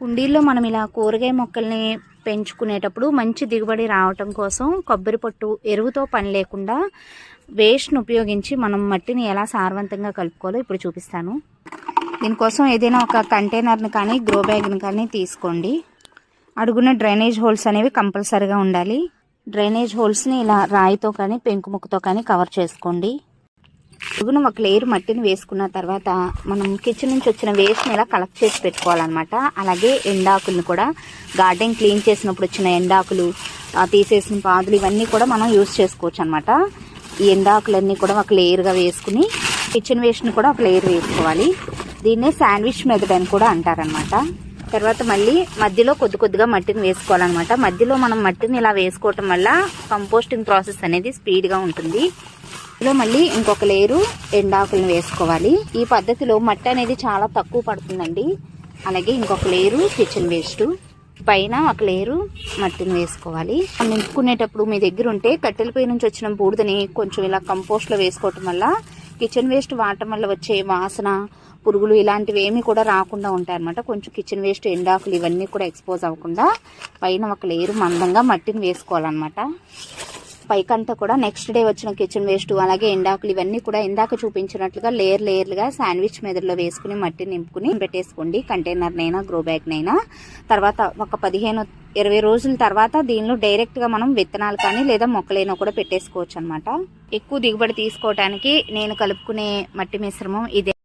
కుండీల్లో మనం ఇలా కూరగాయ మొక్కల్ని పెంచుకునేటప్పుడు మంచి దిగుబడి రావటం కోసం కొబ్బరి పొట్టు ఎరువుతో పని లేకుండా వేస్ట్ను ఉపయోగించి మనం మట్టిని ఎలా సారవంతంగా కలుపుకోవాలో ఇప్పుడు చూపిస్తాను. దీనికోసం ఏదైనా ఒక కంటైనర్ని కానీ గ్రో బ్యాగ్ని కానీ తీసుకోండి. అడుగున డ్రైనేజ్ హోల్స్ అనేవి కంపల్సరీగా ఉండాలి. డ్రైనేజ్ హోల్స్ని ఇలా రాయితో కానీ పెంకు ముక్కతో కానీ కవర్ చేసుకోండి. అడుగున ఒక లేయర్ మట్టిని వేసుకున్న తర్వాత మనం కిచెన్ నుంచి వచ్చిన వేస్ట్ని ఇలా కలెక్ట్ చేసి పెట్టుకోవాలన్నమాట. అలాగే ఎండాకులను కూడా గార్డెన్ క్లీన్ చేసినప్పుడు వచ్చిన ఎండాకులు తీసేసిన పాదులు ఇవన్నీ కూడా మనం యూస్ చేసుకోవచ్చు అనమాట ఈ ఎండాకులన్నీ కూడా ఒక లేయర్గా వేసుకుని కిచెన్ వేస్ట్ని కూడా ఒక లేయర్ వేసుకోవాలి. దీన్నే శాండ్విచ్ మెథడ్ అని కూడా అంటారనమాట తర్వాత మళ్ళీ మధ్యలో కొద్ది కొద్దిగా మట్టిని వేసుకోవాలన్నమాట. మధ్యలో మనం మట్టిని ఇలా వేసుకోవటం వల్ల కంపోస్టింగ్ ప్రాసెస్ అనేది స్పీడ్గా ఉంటుంది. ఇందులో మళ్ళీ ఇంకొక లేరు ఎండాకులను వేసుకోవాలి. ఈ పద్ధతిలో మట్టి అనేది చాలా తక్కువ పడుతుందండి. అలాగే ఇంకొక లేరు కిచెన్ వేస్ట్ పైన ఒక లేరు మట్టిని వేసుకోవాలి. నింపుకునేటప్పుడు మీ దగ్గర ఉంటే కట్టెలపై నుంచి వచ్చిన బూడిదని కొంచెం ఇలా కంపోస్ట్లో వేసుకోవటం వల్ల కిచెన్ వేస్ట్ వాడటం వల్ల వచ్చే వాసన పురుగులు ఇలాంటివి ఏమీ కూడా రాకుండా ఉంటాయి అనమాట కొంచెం కిచెన్ వేస్ట్ ఎండాకులు ఇవన్నీ కూడా ఎక్స్పోజ్ అవ్వకుండా పైన ఒక లేరు మందంగా మట్టిని వేసుకోవాలన్నమాట. పైకంతా కూడా నెక్స్ట్ డే వచ్చిన కిచెన్ వేస్ట్ అలాగే ఎండాకులు ఇవన్నీ కూడా ఇందాక చూపించినట్లుగా లేయర్ లేయర్లుగా శాండ్విచ్ మెదడులో వేసుకుని మట్టి నింపుకుని పెట్టేసుకోండి. కంటైనర్నైనా గ్రో బ్యాగ్నైనా తర్వాత ఒక పదిహేను ఇరవై రోజుల తర్వాత దీనిలో డైరెక్ట్గా మనం విత్తనాలు కానీ లేదా మొక్కలైనా కూడా పెట్టేసుకోవచ్చు అనమాట ఎక్కువ దిగుబడి తీసుకోవడానికి నేను కలుపుకునే మట్టి మిశ్రమం ఇదే.